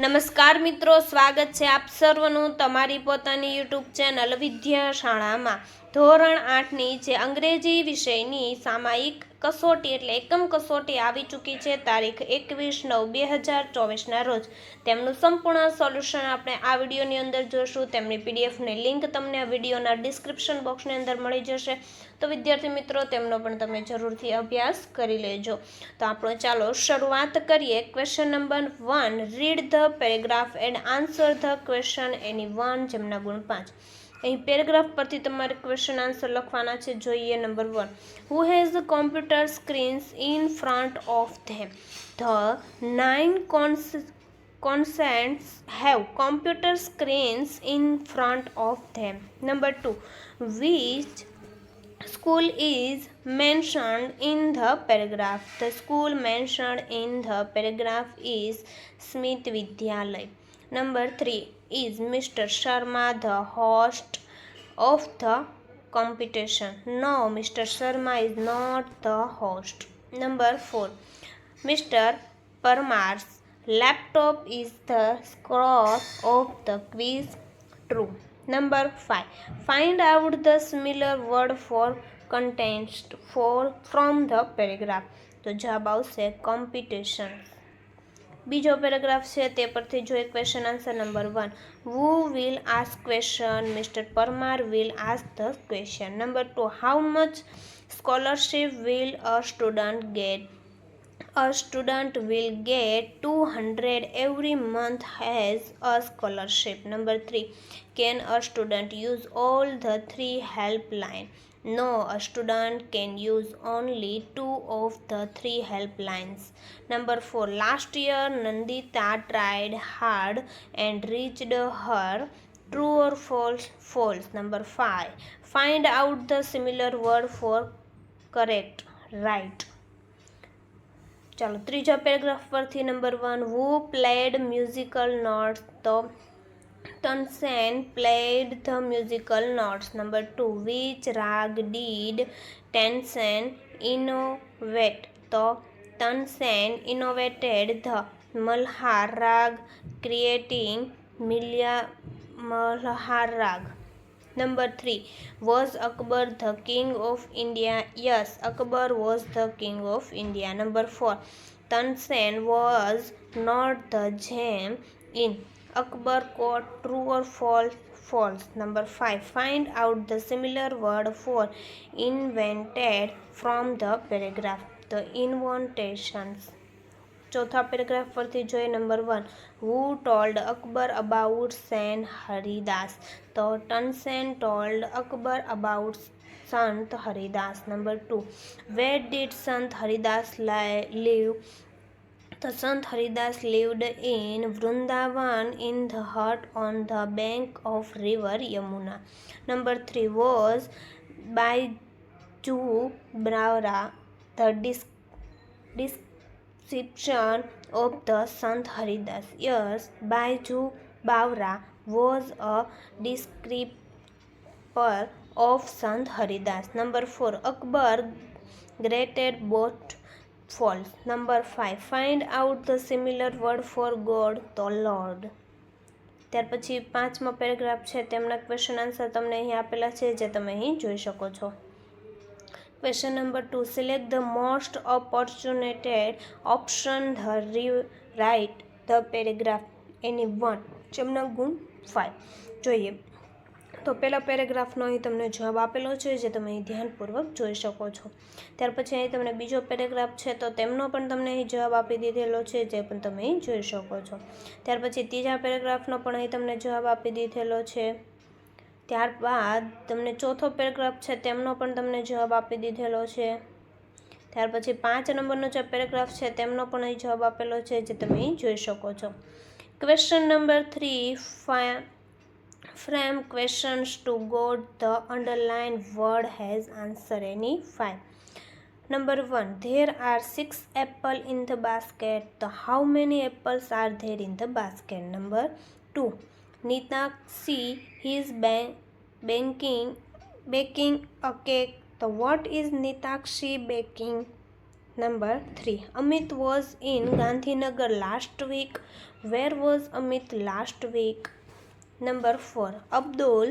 નમસ્કાર મિત્રો સ્વાગત છે આપ સર્વનું તમારી પોતાની યુટ્યુબ ચેનલ વિદ્યાશાળામાં ધોરણ આઠની જે અંગ્રેજી વિષયની સામાયિક કસોટી એટલે એકમ કસોટી આવી ચૂકી છે તારીખ એકવીસ નવ બે હજાર ચોવીસના રોજ તેમનું સંપૂર્ણ સોલ્યુશન આપણે આ વિડીયોની અંદર જોશું તેમની પીડીએફની લિંક તમને આ વિડીયોના ડિસ્ક્રિપ્શન બોક્સની અંદર મળી જશે તો વિદ્યાર્થી મિત્રો તેમનો પણ તમે જરૂરથી અભ્યાસ કરી લેજો તો આપણો ચાલો શરૂઆત કરીએ question number one read the paragraph and answer the question any one જેમના ગુણ પાંચ અહીં પેરેગ્રાફ પરથી તમારે ક્વેશ્ચન આન્સર લખવાના છે જોઈએ number one who has the computer screens in front of them the nine કોન્સ consents have computer screens in front of them number 2 which school is mentioned in the paragraph the school mentioned in the paragraph is smith vidyalay number 3 is mr sharma the host of the competition. No, Mr. Sharma is not the host. Number 4. Mr. Parmar's laptop is the scroll of the quiz. True. Number 5. Find out the similar word for contents for from the paragraph. તો જવાબ આવશે competition બીજો paragraph છે તે પરથી જોઈએ question answer number one who will ask question mister Parmar will ask the question number two how much scholarship will a student get a student will get two hundred every month has a scholarship number three can a student use all the three helpline No, a student can use only two of the three helplines. Number 4. Last year, Nandita tried hard and reached her true or false false number 5 find out the similar word for correct right ચાલો ત્રીજા paragraph પરથી number one who played musical note the Tansen played the musical notes. Number two, which rag did Tansen innovate? The Tansen innovated the Malhar rag, creating Milya Malhar rag. Number three, was Akbar the king of India? Yes, Akbar was the king of India. Number four, Tansen was not the gem in Akbar court true or false false number 5 find out the similar word for invented from the paragraph the inventions ચોથા paragraph પરથી જોઈએ number one who told Akbar about Sen Haridas તો Tansen told Akbar about Sant Haridas number two where did Sant Haridas live The Sant Haridas lived in Vrindavan in the hut on the bank of river Yamuna. Number 3 was by two Bravra, the disc description of the Sant Haridas. Yes, Baiju Bhavra was a descriptor of Sant Haridas. Number 4. Akbar greeted both false. Number 5. Find out the similar word for God, the Lord. ત્યાર પછી પાંચમો paragraph છે તેમના question answer તમને અહીં આપેલા છે જે તમે અહીં જોઈ શકો છો question number two select the most opportunated option the rewrite the paragraph any one જેમના ગુણ ફાઇવ જોઈએ તો પહેલાં પેરેગ્રાફનો અહીં તમને જવાબ આપેલો છે જે તમે અહીં ધ્યાનપૂર્વક જોઈ શકો છો ત્યાર પછી અહીં તમને બીજો પેરેગ્રાફ છે તો તેમનો પણ તમને અહીં જવાબ આપી દીધેલો છે જે પણ તમે અહીં જોઈ શકો છો ત્યાર પછી ત્રીજા પેરેગ્રાફનો પણ અહીં તમને જવાબ આપી દીધેલો છે ત્યારબાદ તમને ચોથો પેરેગ્રાફ છે તેમનો પણ તમને જવાબ આપી દીધેલો છે ત્યાર પછી પાંચ નંબરનો જે પેરેગ્રાફ છે તેમનો પણ અહીં જવાબ આપેલો છે જે તમે જોઈ શકો છો ક્વેશ્ચન નંબર થ્રી ફા Frame questions to go, The underlined word has answer any five. Number one, there are six apple in the basket. The how many apples are there in the basket? Number two, Nita C is bank banking baking a cake. The what is Nitakshi baking? Number 3. Amit was in Gandhinagar last week. Where was Amit last week? Number 4. Abdul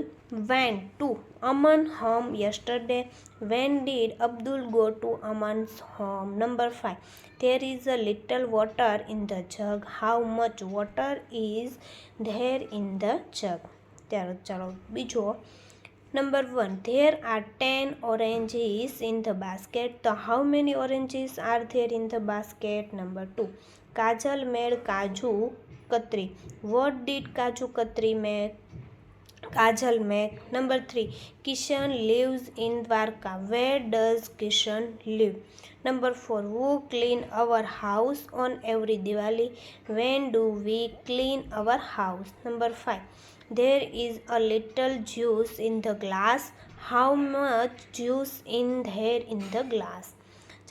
went to Aman's home yesterday. When did Abdul go to Aman's home? Number 5. There is a little water in the jug. How much water is there in the jug? There, ચાલો બીજો number one there are ten oranges in the basket તો how many oranges are there in the basket number two Kajal Katri what did Kaju Katri make Kajal make number three Kishan lives in Dwarka where does Kishan live number four we clean our house on every Diwali when do we clean our house number five there is a little juice in the glass how much juice in there in the glass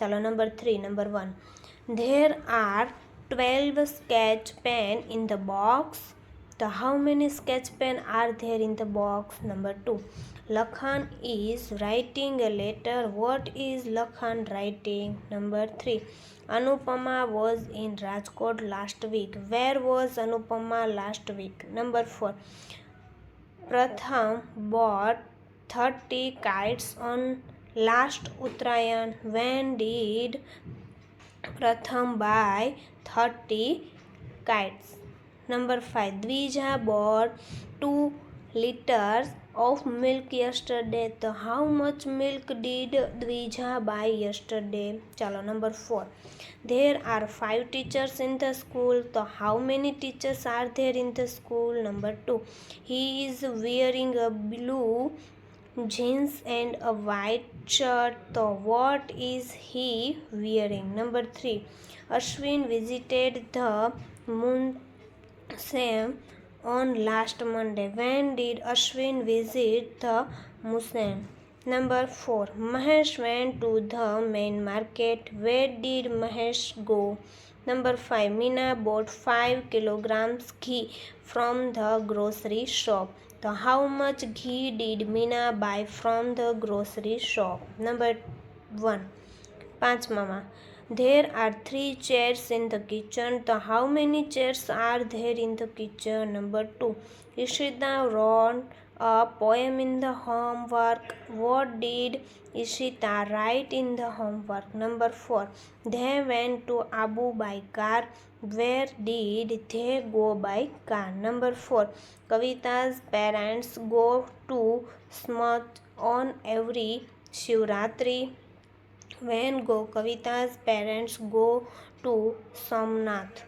ચાલો number three number one there are 12 sketch pen in the box the how many sketch pen are there in the box number 2 lakhan is writing a letter what is lakhan writing number 3 anupama was in rajkot last week where was anupama last week number 4 pratham bought 30 kites on last utrayan. when did Pratham buy thirty kites number five Dvija bought two liters of milk yesterday તો how much milk did dvija buy yesterday ચાલો number 4 there are five teachers in the school તો how many teachers are there in the school number 2 he is wearing a blue jeans and a white shirt so what is he wearing number 3 ashwin visited the moon same on last monday when did ashwin visit the museum number 4 mahesh went to the main market where did mahesh go number five Meena bought five kilograms ghee from the grocery shop તો how much ghee did Meena buy from the grocery shop number one પાંચમામાં there are three chairs in the kitchen તો how many chairs are there in the kitchen number two Ishita wrote a poem in the homework what did ishita write in the homework number 4 they went to abu by car where did they go by car number 4 kavita's parents go to smut on every shivratri when go kavita's parents go to somnath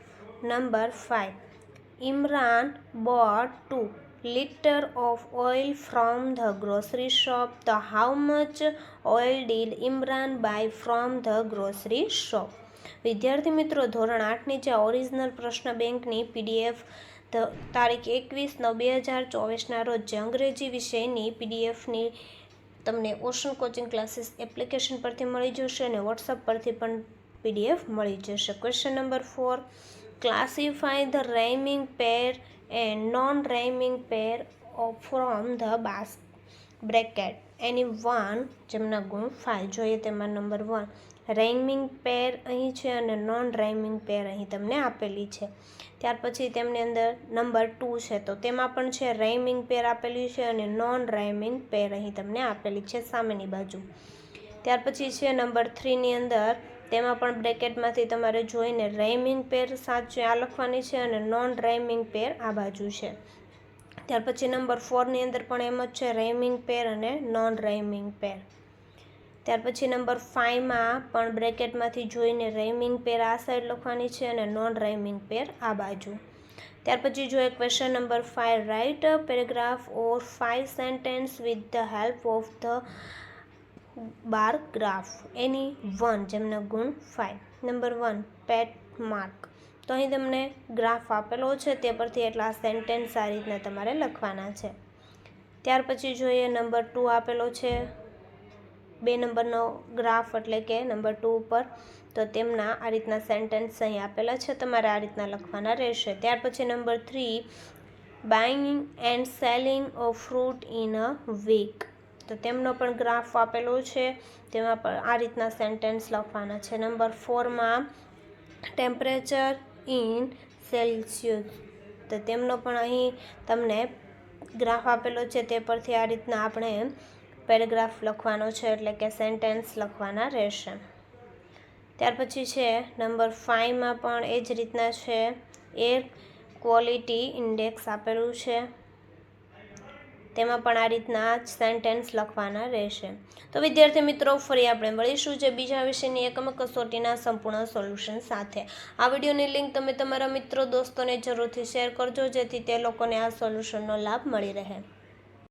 number 5 imran bought two litre of oil from the grocery shop the how much oil did Imran buy from the grocery shop વિદ્યાર્થી મિત્રો ધોરણ આઠની જે original પ્રશ્ન બેંકની PDF the તારીખ એકવીસ નવ બે હજાર ચોવીસના રોજ અંગ્રેજી વિષયની પીડીએફની તમને ઓશન કોચિંગ ક્લાસીસ એપ્લિકેશન પરથી મળી જશે અને વોટ્સઅપ પરથી પણ પીડીએફ મળી જશે question number four classify the rhyming pair and non-rhyming pair of from the basket bracket any one જેમના ગુણ ફાઇવ જોઈએ તેમાં નંબર વન રાઇમિંગ પેર અહીં છે અને નોન રાઇમિંગ પેર અહીં તમને આપેલી છે ત્યાર પછી તેમની અંદર નંબર ટુ છે તો તેમાં પણ છે રાઇમિંગ પેર આપેલી છે અને નોન રાઇમિંગ પેર અહીં તમને આપેલી છે સામેની બાજુ ત્યાર પછી છે નંબર થ્રીની અંદર તેમાં પણ બ્રેકેટમાંથી તમારે જોઈને રાઇમિંગ પેર સાચે આ લખવાની છે અને નોન રાઇમિંગ પેર આ બાજુ છે ત્યાર પછી નંબર ફોરની અંદર પણ એમ જ છે રાઇમિંગ પેર અને નોન રાઇમિંગ પેર ત્યાર પછી નંબર ફાઇવમાં પણ બ્રેકેટમાંથી જોઈને રાઇમિંગ પેર આ સાઈડ લખવાની છે અને નોન રાઇમિંગ પેર આ બાજુ ત્યાર પછી જો question number five write paragraph or five sentence with the help of the bar graph any one જેમના ગુણ five number one pet mark તો અહીં તમને ગ્રાફ આપેલો છે તે પરથી એટલા સેન્ટેન્સ આ રીતના તમારે લખવાના છે ત્યાર પછી જોઈએ નંબર ટુ આપેલો છે બે નંબરનો ગ્રાફ એટલે કે નંબર ટુ ઉપર તો તેમના આ રીતના સેન્ટેન્સ અહીં આપેલા છે તમારે આ રીતના લખવાના રહેશે ત્યાર પછી number three buying and selling of fruit in a week તો તેમનો પણ ગ્રાફ આપેલો છે તેમાં પણ આ રીતના સેન્ટેન્સ લખવાના છે નંબર ફોરમાં ટેમ્પરેચર ઇન સેલ્સિયસ તો તેમનો પણ અહીં તમને ગ્રાફ આપેલો છે તે પરથી આ રીતના આપણે પેરેગ્રાફ લખવાનો છે એટલે કે સેન્ટેન્સ લખવાના રહેશે ત્યાર પછી છે નંબર ફાઇવમાં પણ એ જ રીતના છે એર ક્વોલિટી ઇન્ડેક્સ આપેલું છે તેમાં પણ આ રીતના આ જ સેન્ટેન્સ લખવાના રહેશે તો વિદ્યાર્થી મિત્રો ફરી આપણે મળીશું જે બીજા વિષયની એકમ કસોટીના સંપૂર્ણ સોલ્યુશન સાથે આ વિડીયોની લિંક તમે તમારા મિત્રો દોસ્તોને જરૂરથી શેર કરજો જેથી તે લોકોને આ સોલ્યુશનનો લાભ મળી રહે